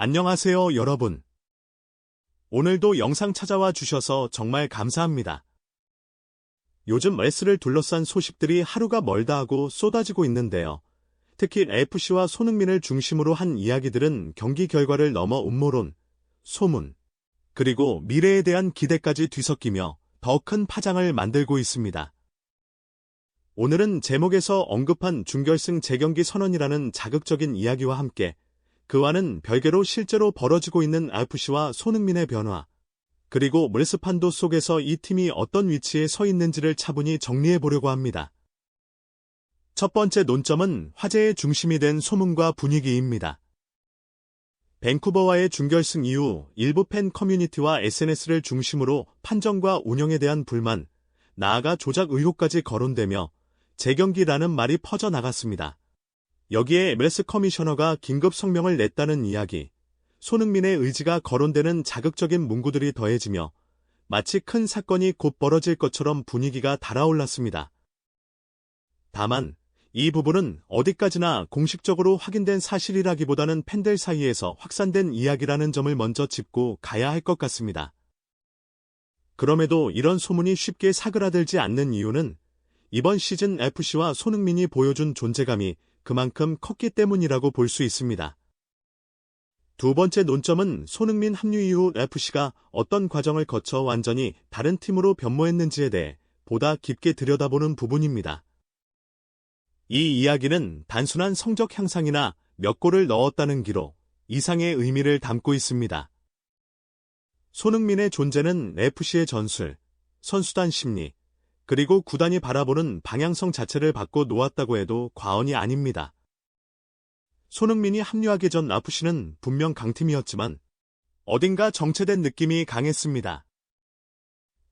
안녕하세요, 여러분. 오늘도 영상 찾아와 주셔서 정말 감사합니다. 요즘 레스를 둘러싼 소식들이 하루가 멀다 하고 쏟아지고 있는데요. 특히 FC와 손흥민을 중심으로 한 이야기들은 경기 결과를 넘어 음모론, 소문, 그리고 미래에 대한 기대까지 뒤섞이며 더 큰 파장을 만들고 있습니다. 오늘은 제목에서 언급한 중결승 재경기 선언이라는 자극적인 이야기와 함께 그와는 별개로 실제로 벌어지고 있는 FC와 손흥민의 변화, 그리고 물스판도 속에서 이 팀이 어떤 위치에 서 있는지를 차분히 정리해 보려고 합니다. 첫 번째 논점은 화제의 중심이 된 소문과 분위기입니다. 밴쿠버와의 중결승 이후 일부 팬 커뮤니티와 SNS를 중심으로 판정과 운영에 대한 불만, 나아가 조작 의혹까지 거론되며 재경기라는 말이 퍼져나갔습니다. 여기에 MLS 커미셔너가 긴급 성명을 냈다는 이야기, 손흥민의 의지가 거론되는 자극적인 문구들이 더해지며 마치 큰 사건이 곧 벌어질 것처럼 분위기가 달아올랐습니다. 다만 이 부분은 어디까지나 공식적으로 확인된 사실이라기보다는 팬들 사이에서 확산된 이야기라는 점을 먼저 짚고 가야 할 것 같습니다. 그럼에도 이런 소문이 쉽게 사그라들지 않는 이유는 이번 시즌 FC와 손흥민이 보여준 존재감이 그만큼 컸기 때문이라고 볼 수 있습니다. 두 번째 논점은 손흥민 합류 이후 FC가 어떤 과정을 거쳐 완전히 다른 팀으로 변모했는지에 대해 보다 깊게 들여다보는 부분입니다. 이 이야기는 단순한 성적 향상이나 몇 골을 넣었다는 기록 이상의 의미를 담고 있습니다. 손흥민의 존재는 FC의 전술, 선수단 심리, 그리고 구단이 바라보는 방향성 자체를 바꿔 놓았다고 해도 과언이 아닙니다. 손흥민이 합류하기 전 FC는 분명 강팀이었지만 어딘가 정체된 느낌이 강했습니다.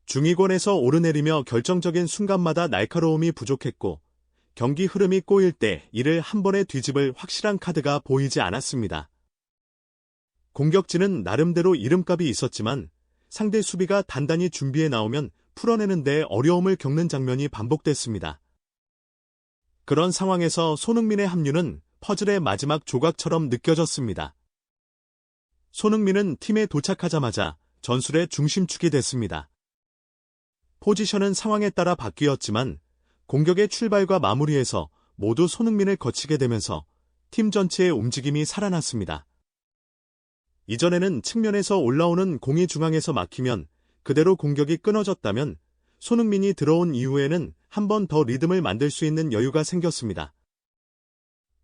중위권에서 오르내리며 결정적인 순간마다 날카로움이 부족했고 경기 흐름이 꼬일 때 이를 한 번에 뒤집을 확실한 카드가 보이지 않았습니다. 공격진은 나름대로 이름값이 있었지만 상대 수비가 단단히 준비해 나오면 풀어내는데 어려움을 겪는 장면이 반복됐습니다. 그런 상황에서 손흥민의 합류는 퍼즐의 마지막 조각처럼 느껴졌습니다. 손흥민은 팀에 도착하자마자 전술의 중심축이 됐습니다. 포지션은 상황에 따라 바뀌었지만 공격의 출발과 마무리에서 모두 손흥민을 거치게 되면서 팀 전체의 움직임이 살아났습니다. 이전에는 측면에서 올라오는 공이 중앙에서 막히면 그대로 공격이 끊어졌다면 손흥민이 들어온 이후에는 한 번 더 리듬을 만들 수 있는 여유가 생겼습니다.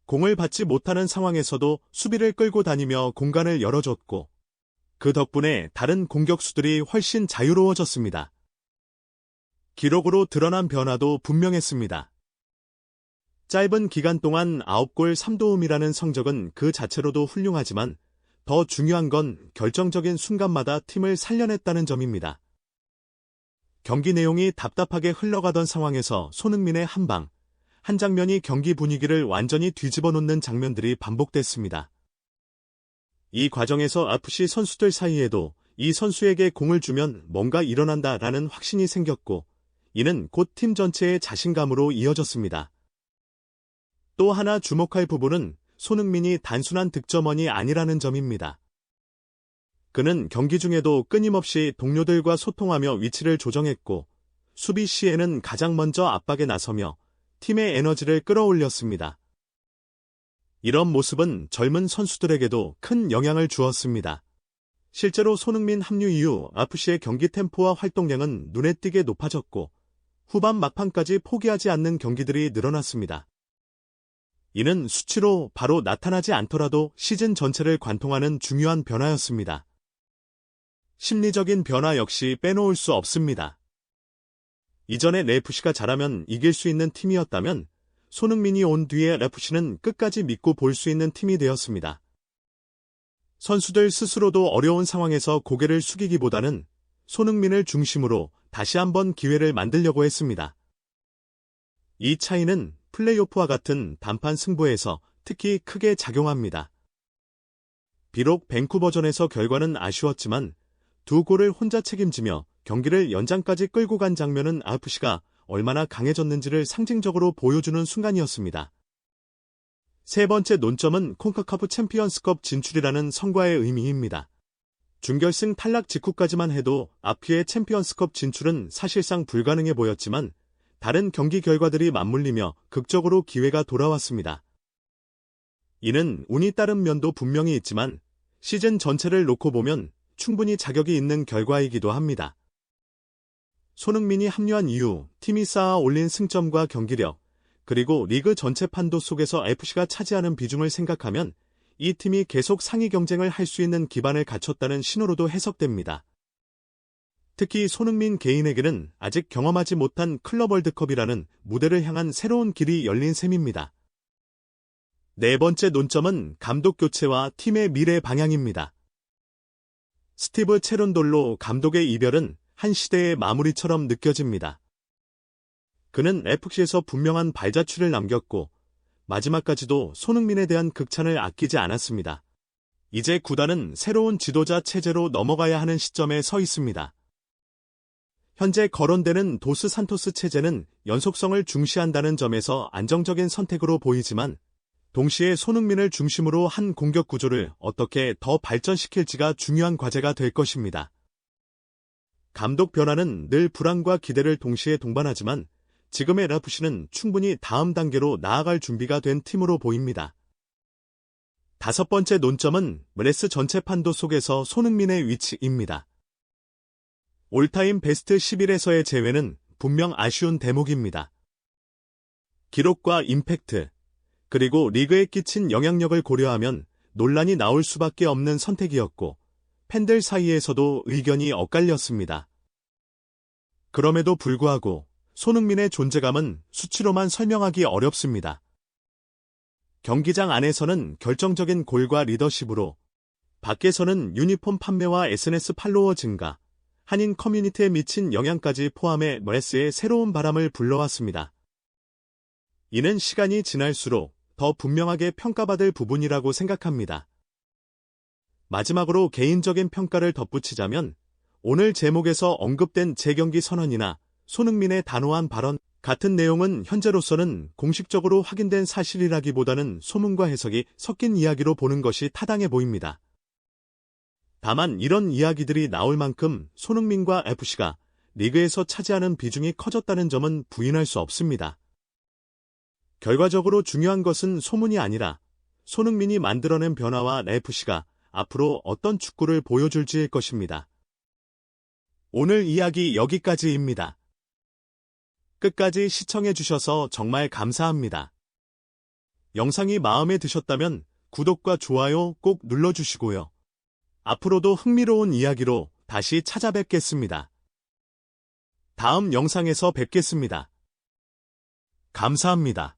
공을 받지 못하는 상황에서도 수비를 끌고 다니며 공간을 열어줬고 그 덕분에 다른 공격수들이 훨씬 자유로워졌습니다. 기록으로 드러난 변화도 분명했습니다. 짧은 기간 동안 9골 3도움이라는 성적은 그 자체로도 훌륭하지만 더 중요한 건 결정적인 순간마다 팀을 살려냈다는 점입니다. 경기 내용이 답답하게 흘러가던 상황에서 손흥민의 한 방, 한 장면이 경기 분위기를 완전히 뒤집어 놓는 장면들이 반복됐습니다. 이 과정에서 FC 선수들 사이에도 이 선수에게 공을 주면 뭔가 일어난다라는 확신이 생겼고 이는 곧 팀 전체의 자신감으로 이어졌습니다. 또 하나 주목할 부분은 손흥민이 단순한 득점원이 아니라는 점입니다. 그는 경기 중에도 끊임없이 동료들과 소통하며 위치를 조정했고 수비 시에는 가장 먼저 압박에 나서며 팀의 에너지를 끌어올렸습니다. 이런 모습은 젊은 선수들에게도 큰 영향을 주었습니다. 실제로 손흥민 합류 이후 FC의 경기 템포와 활동량은 눈에 띄게 높아졌고 후반 막판까지 포기하지 않는 경기들이 늘어났습니다. 이는 수치로 바로 나타나지 않더라도 시즌 전체를 관통하는 중요한 변화였습니다. 심리적인 변화 역시 빼놓을 수 없습니다. 이전에 레프시가 잘하면 이길 수 있는 팀이었다면 손흥민이 온 뒤에 레프시는 끝까지 믿고 볼 수 있는 팀이 되었습니다. 선수들 스스로도 어려운 상황에서 고개를 숙이기보다는 손흥민을 중심으로 다시 한번 기회를 만들려고 했습니다. 이 차이는 플레이오프와 같은 단판 승부에서 특히 크게 작용합니다. 비록 밴쿠버전에서 결과는 아쉬웠지만 두 골을 혼자 책임지며 경기를 연장까지 끌고 간 장면은 아프시가 얼마나 강해졌는지를 상징적으로 보여주는 순간이었습니다. 세 번째 논점은 콩카카프 챔피언스컵 진출이라는 성과의 의미입니다. 준결승 탈락 직후까지만 해도 아피의 챔피언스컵 진출은 사실상 불가능해 보였지만 다른 경기 결과들이 맞물리며 극적으로 기회가 돌아왔습니다. 이는 운이 따른 면도 분명히 있지만 시즌 전체를 놓고 보면 충분히 자격이 있는 결과이기도 합니다. 손흥민이 합류한 이후 팀이 쌓아 올린 승점과 경기력, 그리고 리그 전체 판도 속에서 FC가 차지하는 비중을 생각하면 이 팀이 계속 상위 경쟁을 할 수 있는 기반을 갖췄다는 신호로도 해석됩니다. 특히 손흥민 개인에게는 아직 경험하지 못한 클럽 월드컵이라는 무대를 향한 새로운 길이 열린 셈입니다. 네 번째 논점은 감독 교체와 팀의 미래 방향입니다. 스티브 체론돌로 감독의 이별은 한 시대의 마무리처럼 느껴집니다. 그는 FC에서 분명한 발자취를 남겼고 마지막까지도 손흥민에 대한 극찬을 아끼지 않았습니다. 이제 구단은 새로운 지도자 체제로 넘어가야 하는 시점에 서 있습니다. 현재 거론되는 도스 산토스 체제는 연속성을 중시한다는 점에서 안정적인 선택으로 보이지만 동시에 손흥민을 중심으로 한 공격 구조를 어떻게 더 발전시킬지가 중요한 과제가 될 것입니다. 감독 변화는 늘 불안과 기대를 동시에 동반하지만 지금의 라프시는 충분히 다음 단계로 나아갈 준비가 된 팀으로 보입니다. 다섯 번째 논점은 브레스 전체 판도 속에서 손흥민의 위치입니다. 올타임 베스트 11에서의 제외는 분명 아쉬운 대목입니다. 기록과 임팩트, 그리고 리그에 끼친 영향력을 고려하면 논란이 나올 수밖에 없는 선택이었고, 팬들 사이에서도 의견이 엇갈렸습니다. 그럼에도 불구하고 손흥민의 존재감은 수치로만 설명하기 어렵습니다. 경기장 안에서는 결정적인 골과 리더십으로, 밖에서는 유니폼 판매와 SNS 팔로워 증가, 한인 커뮤니티에 미친 영향까지 포함해 메스의 새로운 바람을 불러왔습니다. 이는 시간이 지날수록 더 분명하게 평가받을 부분이라고 생각합니다. 마지막으로 개인적인 평가를 덧붙이자면 오늘 제목에서 언급된 재경기 선언이나 손흥민의 단호한 발언 같은 내용은 현재로서는 공식적으로 확인된 사실이라기보다는 소문과 해석이 섞인 이야기로 보는 것이 타당해 보입니다. 다만 이런 이야기들이 나올 만큼 손흥민과 FC가 리그에서 차지하는 비중이 커졌다는 점은 부인할 수 없습니다. 결과적으로 중요한 것은 소문이 아니라 손흥민이 만들어낸 변화와 FC가 앞으로 어떤 축구를 보여줄지일 것입니다. 오늘 이야기 여기까지입니다. 끝까지 시청해주셔서 정말 감사합니다. 영상이 마음에 드셨다면 구독과 좋아요 꼭 눌러주시고요. 앞으로도 흥미로운 이야기로 다시 찾아뵙겠습니다. 다음 영상에서 뵙겠습니다. 감사합니다.